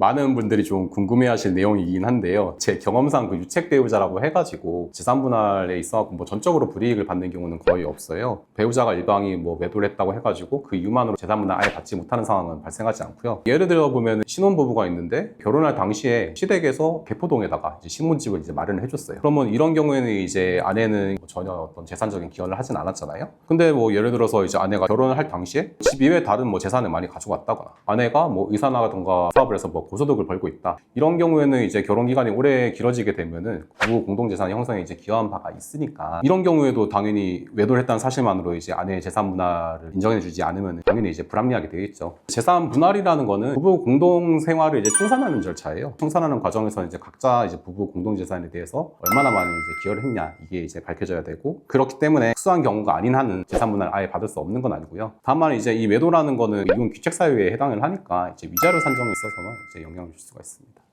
많은 분들이 좀 궁금해하실 내용이긴 한데요. 제 경험상 그 유책 배우자라고 해가지고 재산 분할에 있어 뭐 전적으로 불이익을 받는 경우는 거의 없어요. 배우자가 일방이 뭐 매도를 했다고 해가지고 그 이유만으로 재산 분할 아예 받지 못하는 상황은 발생하지 않고요. 예를 들어 보면 신혼 부부가 있는데 결혼할 당시에 시댁에서 개포동에다가 이제 신혼집을 이제 마련을 해줬어요. 그러면 이런 경우에는 이제 아내는 뭐 전혀 어떤 재산적인 기여를 하진 않았잖아요. 근데 뭐 예를 들어서 이제 아내가 결혼을 할 당시에 집 이외에 다른 뭐 재산을 많이 가져갔다거나 아내가 뭐 의사나가든가 사업을 해서 뭐 고소득을 벌고 있다. 이런 경우에는 이제 결혼 기간이 오래 길어지게 되면은 부부 공동재산 형성에 이제 기여한 바가 있으니까 이런 경우에도 당연히 외도를 했다는 사실만으로 이제 아내의 재산 분할을 인정해주지 않으면 당연히 이제 불합리하게 되겠죠. 재산 분할이라는 거는 부부 공동 생활을 이제 청산하는 절차예요. 청산하는 과정에서 이제 각자 이제 부부 공동 재산에 대해서 얼마나 많은 이제 기여를 했냐 이게 이제 밝혀져야 되고 그렇기 때문에 특수한 경우가 아닌 한은 재산 분할 아예 받을 수 없는 건 아니고요. 다만 이제 이 외도라는 거는 이건 귀책 사유에 해당을 하니까 이제 위자료 산정에 있어서는 이제 영향을 줄 수가 있습니다.